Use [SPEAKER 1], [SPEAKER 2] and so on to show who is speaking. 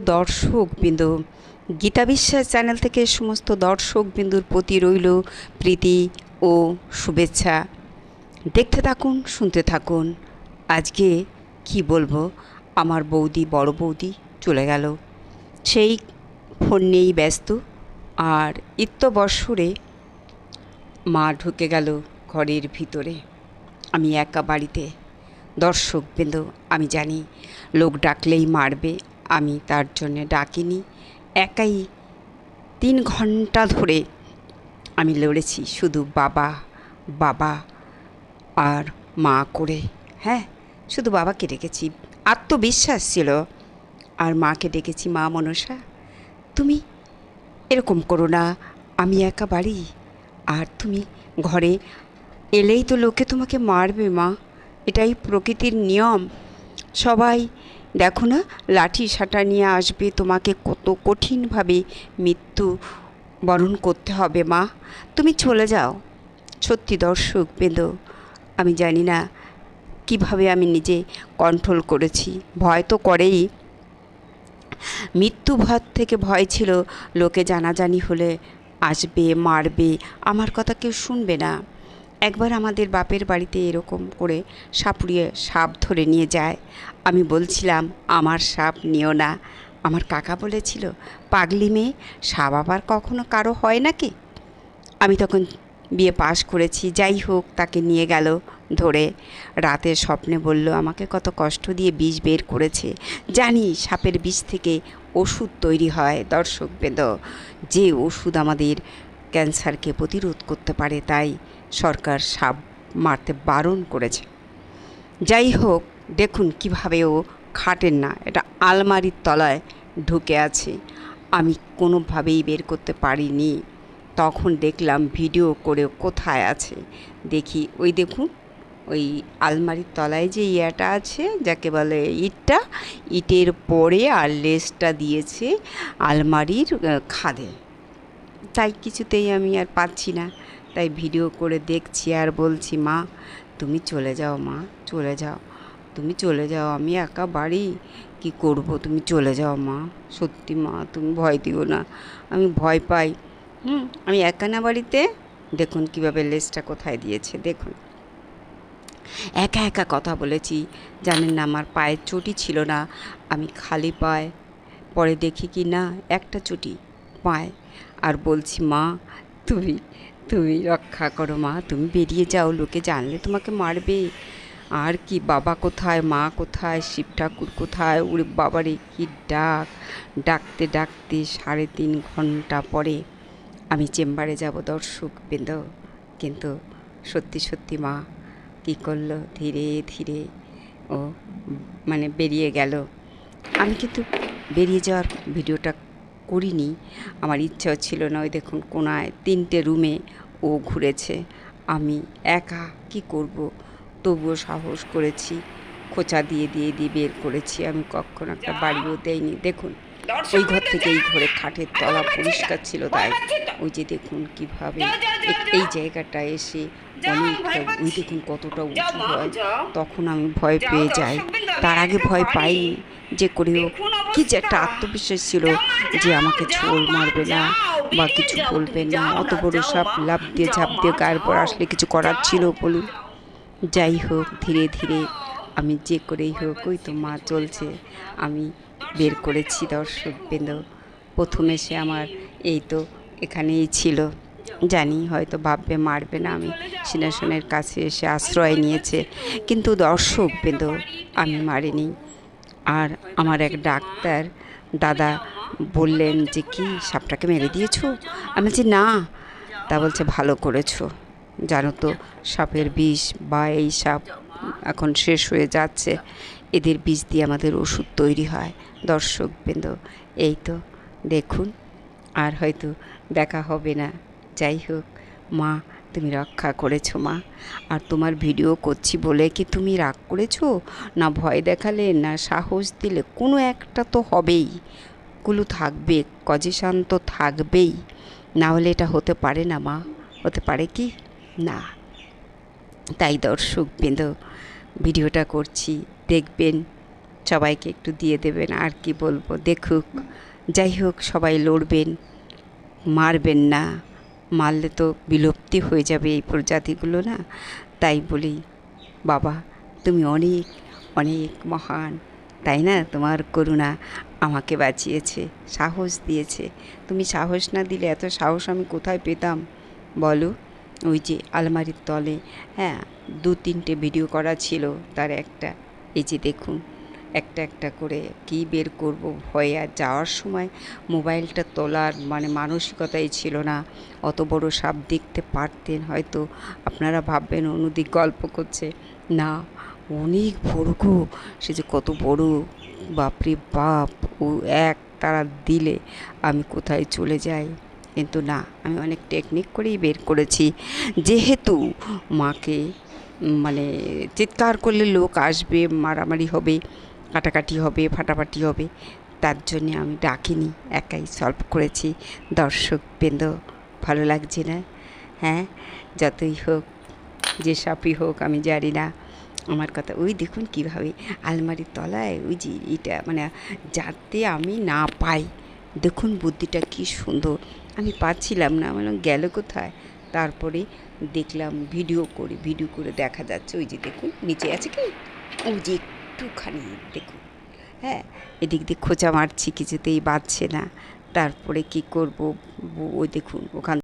[SPEAKER 1] দর্শক বিন্দু। গীতা বিশ্বাস চ্যানেল থেকে সমস্ত দর্শক বিন্দুর প্রতি রইল প্রীতি ও শুভেচ্ছা। দেখতে থাকুন, শুনতে থাকুন। আজকে কি বলব? আমার বৌদি, বড় বৌদি চলে গেল। সেই ফোন নিয়েই ব্যস্ত। আর ইত্য বৎসরে মা ঢুকে গেল ঘরের ভিতরে। আমি একা বাড়িতে। দর্শক বিন্দু, আমি জানি, লোক ডাকলেই মারবে। আমি তার জন্যে ডাকিনি। একাই তিন ঘণ্টা ধরে আমি লড়েছি শুধু বাবা বাবা আর মা করে। হ্যাঁ শুধু বাবাকে ডেকেছি। আত্মবিশ্বাস ছিল। আর মাকে ডেকেছি, মা মনসা, তুমি এরকম করো না, আমি একা বাড়ি। আর তুমি ঘরে এলেই তো লোকে তোমাকে মারবে, মা। এটাই প্রকৃতির নিয়ম। সবাই দেখো না, লাঠি সাটা নিয়ে আসবে, তোমাকে কত কঠিনভাবে মৃত্যু বরণ করতে হবে মা। তুমি চলে যাও। সত্যি দর্শক বেদ আমি জানি না কীভাবে আমি নিজে কন্ট্রোল করেছি। ভয় তো করেই। মৃত্যু ভয় থেকে ভয় ছিল, লোকে জানাজানি হলে আসবে, মারবে, আমার কথা কেউ শুনবে না। একবার আমাদের বাপের বাড়িতে এরকম করে সাপুড়িয়ে সাপ ধরে নিয়ে যায়। আমি বলছিলাম, আমার সাপ নিও না। আমার কাকা বলেছিল, পাগলি মেয়ে, সাপ আবার কখনো কারও হয় নাকি? আমি তখন বিয়ে পাশ করেছি, যাই হোক, তাকে নিয়ে গেল ধরে। রাতে স্বপ্নে বলল, আমাকে কত কষ্ট দিয়ে বিষ বের করেছে। জানি সাপের বিষ থেকে ওষুধ তৈরি হয়, দর্শক বেদ। যে ওষুধ আমাদের ক্যান্সারকে প্রতিরোধ করতে পারে, তাই সরকার সাপ মারতে বারণ করেছে। যাই হোক দেখুন কীভাবে ও খাটেন না, এটা আলমারির তলায় ঢুকে আছে। আমি কোনোভাবেই বের করতে পারিনি। তখন দেখলাম ভিডিও করে কোথায় আছে। দেখি ওই দেখুন, ওই আলমারির তলায় যে ইয়েটা আছে, যাকে বলে ইটটা, ইটের পরে আর লেসটা দিয়েছে আলমারির খাদে। তাই কিছুতেই আমি আর পাচ্ছি না। তাই ভিডিও করে দেখছি আর বলছি, মা, তুমি চলে যাও, মা, চলে যাও। তুমি চলে যাও, আমি একা বাড়ি? কি করব? তুমি চলে যাও মা। সত্যি মা, তুমি ভয় দিও না। আমি ভয় পাই। হুম, আমি একা না বাড়িতে? দেখুন কীভাবে লেজটা কোথায় দিয়েছে, দেখুন। একা একা কথা বলেছি। জানেন না, আমার পায়ের চটি ছিল না। আমি খালি পায়ে। পরে দেখি কি না, একটা চটি পায়। আর বলছি, মা, তুমি তুমি রক্ষা করো মা। তুমি বেরিয়ে যাও, লোকে জানলে তোমাকে মারবে। আর কি, বাবা কোথায়, মা কোথায়, শিব ঠাকুর কোথায়? ওরে বাবারে, কি ডাক। ডাকতে ডাকতে সাড়ে তিন ঘণ্টা পরে আমি চেম্বারে যাব দর্শক বৃন্দ। কিন্তু সত্যি সত্যি মা কী করল? ধীরে ধীরে ও মানে বেরিয়ে গেল। আমি কিন্তু বেরিয়ে যাওয়ার ভিডিওটা করিনি। আমার ইচ্ছাও ছিল না, ওই দেখুন কোনায় তিনটে রুমে ও ঘুরেছে। আমি একা কি করব? তবুও সাহস করেছি। খোঁচা দিয়ে দিয়ে দিয়ে বের করেছি। আমি কখনো একটা বাড়িও দেয়নি দেখুন ওই ঘর থেকে এই ঘরে খাটের তলা পরিষ্কার ছিল তাই ওই যে দেখুন কীভাবে এই জায়গাটা এসে অনেকটা ওই দেখুন কতটা উঁচু হয়। তখন আমি ভয় পেয়ে যাই। তার আগে ভয় পাইনি যে করেও কি যে একটা আত্মবিশ্বাস ছিল যে আমাকে ছোল মারবে না বা কিছু বলবে না। অত বড় সাপ লাভ দিয়ে ঝাঁপ দিয়ে গায়ের পর আসলে কিছু করার ছিল বলুন। যাই হোক, ধীরে ধীরে আমি যে করেই হোক, ওই তো মা চলছে। আমি বের করেছি দর্শক বৃন্দ প্রথমে সে আমার এই তো এখানেই ছিল। জানি, হয়তো ভাববে, মারবে না আমি। সিংহাসনের কাছে এসে আশ্রয় নিয়েছে। কিন্তু দর্শক বৃন্দ আমি মারিনি। আর আমার এক ডাক্তার দাদা বললেন যে, কি সাপটাকে মেরে দিয়েছ? আমি বলছি, না। তা বলছে, ভালো করেছ। জানো তো, সাপের বিষ বা এই সাপ এখন শেষ হয়ে যাচ্ছে। এদের বিষ দিয়ে আমাদের ওষুধ তৈরি হয়। দর্শক বৃন্দ, এই তো, দেখুন, আর হয়তো দেখা হবে না। যাই হোক, মা, তুমি রক্ষা করেছ মা। আর তোমার ভিডিও করছি বলে কি তুমি রাগ করেছ? না ভয় দেখালে, না সাহস দিলে? কোনো একটা তো হবেই। গুলো থাকবে, কজেশান তো থাকবেই। না হলে এটা হতে পারে না মা। হতে পারে কি? না। তাই দর্শক বৃন্দ, ভিডিওটা করছি। দেখবেন, সবাইকে একটু দিয়ে দেবেন, আর কি বলব? দেখুক, যাই হোক, সবাই লড়বেন, মারবেন না। মারলে তো বিলুপ্তি হয়ে যাবে এই প্রজাতিগুলো না? তাই বলি, বাবা, তুমি অনেক অনেক মহান। তাই না? তোমার করুণা আমাকে বাঁচিয়েছে, সাহস দিয়েছে। তুমি সাহস না দিলে এত সাহস আমি কোথায় পেতাম? বলো। ওই যে আলমারির তলে হ্যাঁ দু তিনটে ভিডিও করা ছিল, তার একটা। এই যে দেখুন, একটা একটা করে কি বের করব ভয়ে আর যাওয়ার সময় মোবাইলটা তোলার মানে মানসিকতাই ছিল না। অত বড় সাপ দেখতে পারতেন হয়তো, আপনারা ভাববেন অনুদিক গল্প করছে। না, অনেক বড় গো, সে যে কত বড়, বাপরে বাপ, ও এক তারা দিলে আমি কোথায় চলে যাই? কিন্তু না, আমি অনেক টেকনিক করেই বের করেছি। যেহেতু মাকে মানে চিৎকার করলে লোক আসবে, মারামারি হবে, কাটাকাটি হবে, ফাটাফাটি হবে, তার জন্যে আমি ডাকিনি, একাই সলভ করেছি। দর্শক বৃন্দ, ভালো লাগছে না? হ্যাঁ যতই হোক, যে সাপই হোক, আমি জানি না। আমার কথা, ওই দেখুন কীভাবে আলমারির তলায় ওই যে এটা মানে যাতে আমি না পাই। দেখুন বুদ্ধিটা কি সুন্দর। আমি পাচ্ছিলাম না বললাম, গেল কোথায়? তারপরে দেখলাম ভিডিও করে ভিডিও করে দেখা যাচ্ছে, ওই যে দেখুন, নিচে আছে কি? ওই যে একটুখানি, দেখুন হ্যাঁ? এদিক দিয়ে খোঁচা মারছি, কিছুতেই বাজছে না। তারপরে কি করব? ওই দেখুন, ওখান